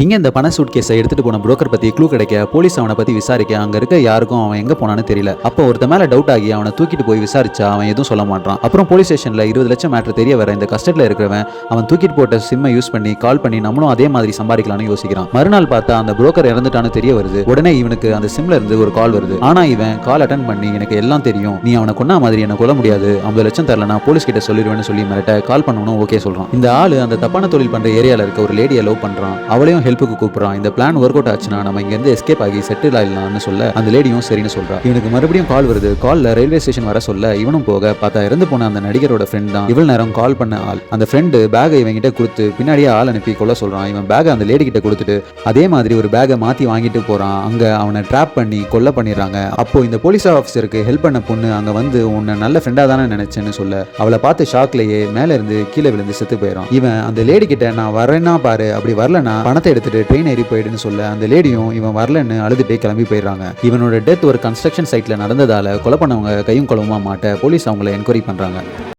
இங்கே இந்த பண சூட் கேஸை எடுத்துட்டு போன புரோக்கர் பத்தி க்ளூ கிடைக்க போலீஸ் அவனை பத்தி விசாரிக்க அங்க இருக்க யாருக்கும் அவன் எங்க போனான்னு தெரியல. அப்போ ஒருத்த மேல டவுட் ஆகி அவனை தூக்கிட்டு போய் விசாரிச்சா அவன் எதுவும் சொல்ல மாட்டான் அப்புறம் போலீஸ் ஸ்டேஷன்ல இருபது லட்சம் மேட்ரு தெரிய வர இந்த கஷ்டத்துல இருக்கிறவன் அவன் தூக்கிட்டு போட்ட சிம்மை யூஸ் பண்ணி கால் பண்ணி நம்மளும் அதே மாதிரி சம்பாதிக்கலாம்னு யோசிக்கிறான். மறுநாள் பார்த்தா அந்த புரோக்கர் இறந்துட்டான்னு தெரிய வருது. உடனே இவனுக்கு அந்த சிம்ல இருந்து ஒரு கால் வருது. ஆனா இவன் கால் அட்டன் பண்ணி எனக்கு எல்லாம் தெரியும். நீ அவனை கொன்னா மாதிரி என்ன கொல்ல முடியாது. ஐம்பது லட்சம் தரலனா போலீஸ் கிட்ட சொல்லிடுவேன்னு சொல்லி மிரட்ட கால் பண்ணணும் ஓகே சொல்றான். இந்த ஆளு அந்த தப்பான தொழில் பண்ற ஏரியால இருக்க ஒரு லேடியை லவ் பண்றான். அவளையும் ஹெல்ப்புக்கு கூப்பிடுறான். இந்த பிளான் ஒர்க் அவுட் ஆச்சுன்னா நம்ம இங்க இருந்து எஸ்கேப் ஆகி செட்டில் ஆயிடலாம்னு சொல்ல அந்த லேடியும் சரின்னு சொல்றா. இவனுக்கு மறுபடியும் கால் வருது. கால்ல ரயில்வே ஸ்டேஷன் வர சொல்ல இவனும் போக பார்த்தா இறந்து போன அந்த நடிகரோட ஃப்ரெண்ட் தான். இவ்வளவு நேரம் கால் பண்ண ஆள். அந்த ஃப்ரெண்டு பேகை இவங்கிட்ட கொடுத்து பின்னாடியே ஆள் அனுப்பி கொல்ல சொல்றான். இவன் பேகை அந்த லேடி கிட்ட கொடுத்துட்டு அதே மாதிரி ஒரு பேகை மாத்தி வாங்கிட்டு போறான். அங்க அவனை ட்ராப் பண்ணி கொல்ல பண்ணிடுறாங்க. அப்போ இந்த போலீஸ் ஆஃபீஸருக்கு ஹெல்ப் பண்ண பொண்ணு அங்க வந்து உன்னை நல்ல ஃப்ரெண்டா தானே நினைச்சேன்னு சொல்ல அவளை பார்த்து ஷாக்லயே மேல இருந்து கீழே விழுந்து செத்து போயிடும் இவன் அந்த லேடி கிட்ட நான் வரேன்னா பாரு. அப்படி வரலனா பணத்தை எடுத்துட்டு ட்ரெயின் ஏறி போயிடுன்னு சொல்ல அந்த லேடியும் இவன் வரலன்னு அழுதுட்டே கிளம்பி போயிடுறாங்க. இவனோட டெத் ஒரு கன்ஸ்ட்ரக்ஷன் சைட்ல நடந்ததால கொலை பண்ணவங்க கையும் குளவுமா மாட்ட போலீஸ் அவங்கள என்கொயரி பண்றாங்க.